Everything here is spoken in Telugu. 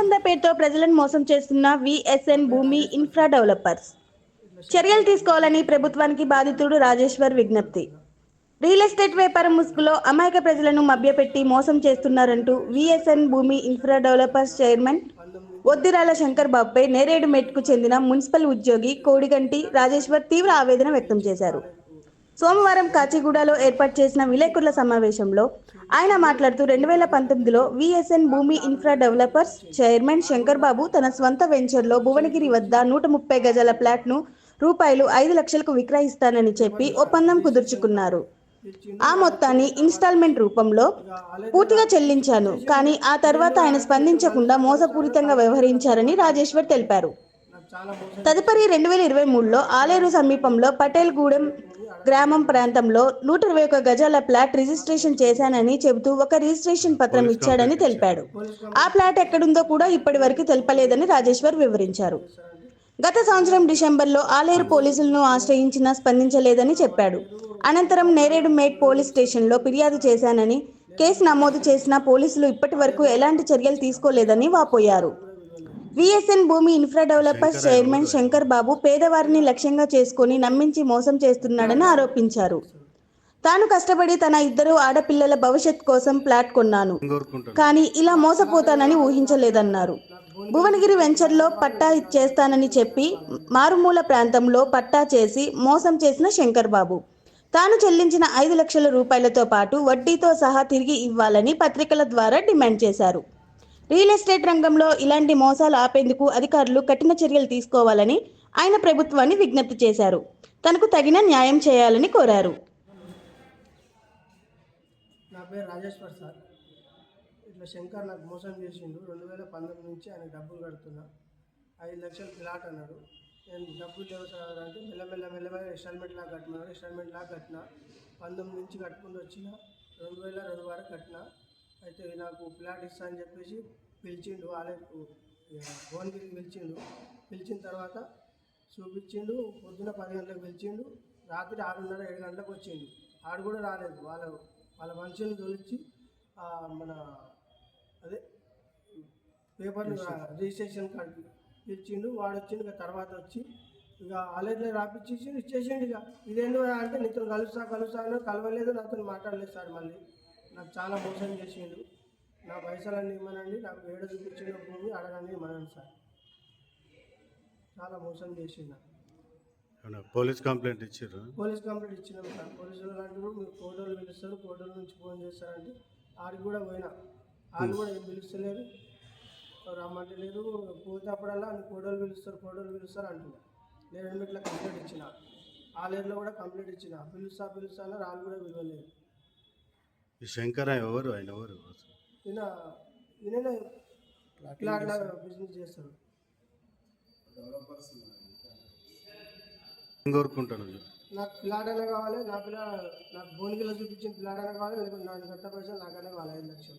భూదంద పేరుతో ప్రజలను మోసం చేస్తున్న విఎస్ఎన్ భూమి ఇన్ఫ్రా డెవలపర్స్. చర్యలు తీసుకోవాలని ప్రభుత్వానికి బాధితుడు రాజేశ్వర్ విజ్ఞప్తి. రియల్ ఎస్టేట్ వ్యాపారం ముసుగులో అమాయక ప్రజలను మభ్యపెట్టి మోసం చేస్తున్నారంటూ VSN Bhoomi infra developers chairman Oddirala Shankar బాబుపై నేరేడుమెట్కు చెందిన మున్సిపల్ ఉద్యోగి కోడిగంటి రాజేశ్వర్ తీవ్ర ఆవేదన వ్యక్తం చేశారు. సోమవారం కాచిగూడలో ఏర్పాటు చేసిన విలేకరుల సమావేశంలో ఆయన మాట్లాడుతూ రెండు వేల పంతొమ్మిదిలో VSN Bhoomi infra developers chairman Shankar Babu తన స్వంత వెంచర్లో భువనగిరి వద్ద నూట ముప్పై గజాల ప్లాట్ను రూపాయలు ఐదు లక్షలకు విక్రయిస్తానని చెప్పి ఒప్పందం కుదుర్చుకున్నారు. ఆ మొత్తాన్ని ఇన్స్టాల్మెంట్ రూపంలో పూర్తిగా చెల్లించాను కానీ ఆ తర్వాత ఆయన స్పందించకుండా మోసపూరితంగా వ్యవహరించారని రాజేశ్వర్ తెలిపారు. తదుపరి రెండు వేల ఇరవై మూడులో ఆలేరు సమీపంలో పటేల్ గూడెం గ్రామం ప్రాంతంలో నూట ఇరవై ఒక గజాల ప్లాట్ రిజిస్ట్రేషన్ చేశానని చెబుతూ ఒక రిజిస్ట్రేషన్ పత్రం ఇచ్చాడని తెలిపాడు. ఆ ప్లాట్ ఎక్కడుందో కూడా ఇప్పటి వరకు తెలపలేదని రాజేశ్వర్ వివరించారు. గత సంవత్సరం డిసెంబర్లో ఆలేరు పోలీసులను ఆశ్రయించినా స్పందించలేదని చెప్పాడు. అనంతరం నేరేడు మేట్ పోలీస్ స్టేషన్లో ఫిర్యాదు చేశానని కేసు నమోదు చేసిన పోలీసులు ఇప్పటి వరకు ఎలాంటి చర్యలు తీసుకోలేదని వాపోయారు. VSN Bhoomi infra developers chairman Shankar Babu పేదవారిని లక్ష్యంగా చేసుకొని నమ్మించి మోసం చేస్తున్నాడని ఆరోపించారు. తాను కష్టపడి తన ఇద్దరు ఆడపిల్లల భవిష్యత్ కోసం ప్లాట్ కొన్నాను. కానీ ఇలా మోసపోతానని ఊహించలేదన్నారు. భువనగిరి వెంచర్లో పట్టా ఇచ్చేస్తానని చెప్పి మారుమూల ప్రాంతంలో పట్టా చేసి మోసం చేసిన శంకర్ బాబు. తాను చెల్లించిన ఐదు లక్షల రూపాయలతో పాటు వడ్డీతో సహా తిరిగి ఇవ్వాలని పత్రికల ద్వారా డిమాండ్ చేశారు. రియల్ ఎస్టేట్ రంగంలో ఇలాంటి మోసాలు ఆపేందుకు అధికారులు కఠిన చర్యలు తీసుకోవాలని ఆయన ప్రభుత్వాన్ని విజ్ఞప్తి చేశారు. తనకు తగిన న్యాయం చేయాలని కోరారు. నా పేరు రాజేశ్వర్ సార్. ఇట్లా శంకర్ నాకు మోసం చేసిండు. రెండు వేల పంతొమ్మిది నుంచి ఆయన డబ్బులు కడుతున్నా. ఐదు లక్షలు ప్లాట్ అన్నాడు. నేను డబ్బులు లేవు సార్ అంటే మెల్లమెల్ల మెల్లమెల్ల ఇన్స్టాల్మెంట్ లాగా కట్టినాడు ఇన్స్టాల్మెంట్ లాగా కట్టిన. పంతొమ్మిది నుంచి కట్టుకుంటూ వచ్చిన రెండు వేల రెండు వరకు కట్టిన. అయితే నాకు ప్లాట్ ఇస్తా అని చెప్పేసి పిలిచిండు వాళ్ళే భువనగిరికి పిలిచిండు. పిలిచిన తర్వాత చూపించిండు పొద్దున పది గంటలకు పిలిచిండు రాత్రి ఆరున్నర ఏడు గంటలకు వచ్చిండు. ఆడు కూడా రాలేదు వాళ్ళ వాళ్ళ మనుషులను తొలిచి మన అదే పేపర్లు రిజిస్ట్రేషన్ కార్డు పిలిచిండు. వాడు వచ్చిండు ఇక తర్వాత వచ్చి ఇక ఆలయంలో రాపిచ్చేసి ఇచ్చేసిండు ఇక. ఇదేంటి అంటే నీతో కలుస్తా కలుస్తా అని కలవలేదు నాతో మాట్లాడలేదు సార్ మళ్ళీ. నాకు చాలా మోసం చేసిండు. నా పైసలన్నీ ఇవ్వనండి నాకు ఏడు చూపించిన భూమి అడగండి ఇవ్వనండి సార్. చాలా మోసం చేసిండు పోలీస్ కంప్లైంట్ ఇచ్చారు పోలీస్ కంప్లైంట్ ఇచ్చినాం సార్. పోలీసులు అంటారు మీరు కోటోలు పిలుస్తారు కోటోల నుంచి ఫోన్ చేస్తారంటే ఆడికి కూడా పోయినా. ఆడు కూడా ఏం పిలుస్తలేరు. రమ్మంటే లేదు. పోతేప్పుడల్లా అని కోటోలు పిలుస్తారు కోటోలు పిలుస్తారు అంటున్నారు నేను ఎనిమిట్ల కంప్లైంట్ ఇచ్చిన. ఆలేరులో కూడా కంప్లైంట్ ఇచ్చిన. పిలుస్తా పిలుస్తా అన్నారు. వాళ్ళు కూడా పిలవలేదు. ఈ శంకర ఎవరు? ఆయన ఎవరు? ఈయన బిజినెస్ ఏం కోరుకుంటాను నాకు ప్లాట్ అయినా కావాలి నా పిల్ల నాకు భువనగిరిలో చూపించిన ప్లాట్ అయినా కావాలి లేకపోతే నాకు గంట పైసలు నాకైనా కావాలి ఐదు లక్షలు.